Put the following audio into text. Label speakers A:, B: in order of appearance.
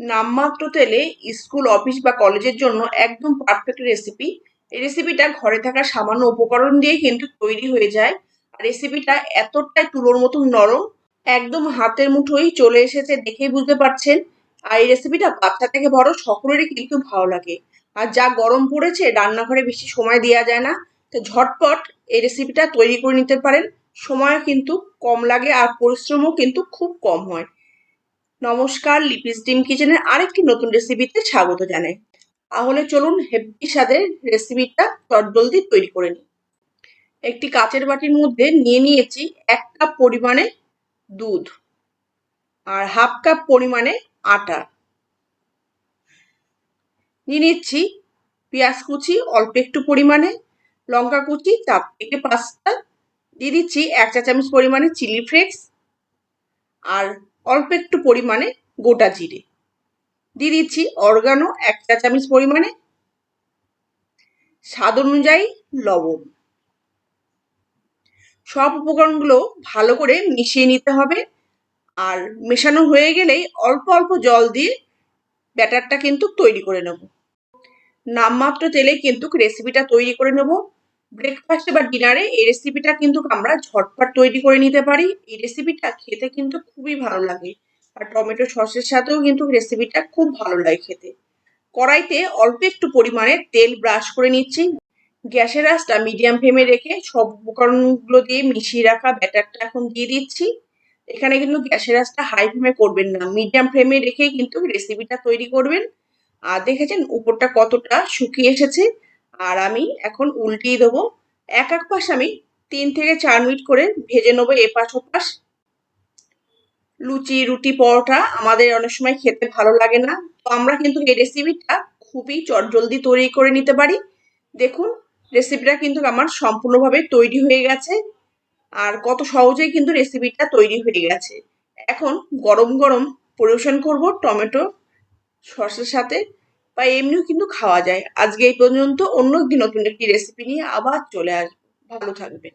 A: নামমাত্র তেলে school, office বা কলেজের জন্য একদম পারফেক্ট রেসিপি এই রেসিপিটা ঘরে থাকা সামান্য উপকরণ দিয়ে কিন্তু তৈরি হয়ে যায়। আর রেসিপিটা এতটাই তুলোর মতন নরম, একদম হাতের মুঠোই চলে এসেছে দেখেই বুঝতে পারছেন। আর এই রেসিপিটা বাচ্চা থেকে বড় সকলেরই কিন্তু ভালো লাগে। আর যা গরম পড়েছে, রান্নাঘরে বেশি সময় দেওয়া যায় না। তো ঝটপট এই রেসিপিটা তৈরি করে নিতে পারেন। সময় কিন্তু কম লাগে আর পরিশ্রমও কিন্তু খুব কম হয়। নমস্কার লিপিস ডিম কিচেনের আরেকটি নতুন রেসিপিতে স্বাগত জানাই। তাহলে চলুন হেভি স্বাদের রেসিপিটা চটজলদি তৈরি করে নিই। একটি কাচের বাটির মধ্যে নিয়ে নিয়েছি এক কাপ পরিমাণে দুধ আর হাফ কাপ পরিমাণে আটা। নিয়ে নিচ্ছি পেঁয়াজ কুচি, অল্প একটু পরিমাণে লঙ্কা কুচি, চার থেকে পাঁচটা। দিয়ে দিচ্ছি এক চা চামচ পরিমাণে চিলি ফ্লেক্স আর অল্প একটু পরিমাণে গোটা জিরে। দিয়ে দিচ্ছি অর্গানো এক চা চামচ পরিমাণে স্বাদ অনুযায়ী লবণ। সব উপকরণগুলো ভালো করে মিশিয়ে নিতে হবে আর মেশানো হয়ে গেলেই অল্প অল্প জল দিয়ে ব্যাটারটা কিন্তু তৈরি করে নেব। নামমাত্র তেলে কিন্তু রেসিপিটা তৈরি করে নেব। ব্রেকফাস্টে বা ডিনারে এই রেসিপিটা কিন্তু আমরা ঝটপট তৈরি করে নিতে পারি। এই রেসিপিটা খেতে কিন্তু খুবই ভালো লাগে আর টমেটো সসের সাথেও কিন্তু রেসিপিটা খুব ভালো লাগে খেতে। কড়াইতে অল্প একটু পরিমাণে তেল ব্রাশ করে নিচ্ছি। গ্যাসের আঁচটা মিডিয়াম ফ্লেমে রেখে সব উপকরণগুলো দিয়ে মিশিয়ে রাখা ব্যাটারটা এখন দিয়ে দিচ্ছি। এখানে কিন্তু গ্যাসের আঁচটা হাই ফ্লেমে করবেন না মিডিয়াম ফ্লেমে রেখে কিন্তু রেসিপিটা তৈরি করবেন। আর দেখেছেন উপরটা কতটা শুকিয়ে এসেছে? আর আমি এখন উল্টিয়ে দেবো। এক এক পাশ আমি তিন থেকে চার মিনিট করে ভেজে নেব এপাশ ওপাশ। লুচি, রুটি, পরোটা আমাদের অনেক সময় খেতে ভালো লাগে না। তো আমরা কিন্তু এই রেসিপিটা খুবই চটজলদি তৈরি করে নিতে পারি। দেখুন রেসিপিটা কিন্তু আমার সম্পূর্ণভাবে তৈরি হয়ে গেছে। আর কত সহজেই কিন্তু রেসিপিটা তৈরি হয়ে গেছে। এখন গরম গরম পরিবেশন করব টমেটো সসের সাথে। বা এমনিও কিন্তু খাওয়া যায়। আজকে এই পর্যন্ত অন্য একটি নতুন একটি রেসিপি নিয়ে আবার চলে আসব। ভালো থাকবেন।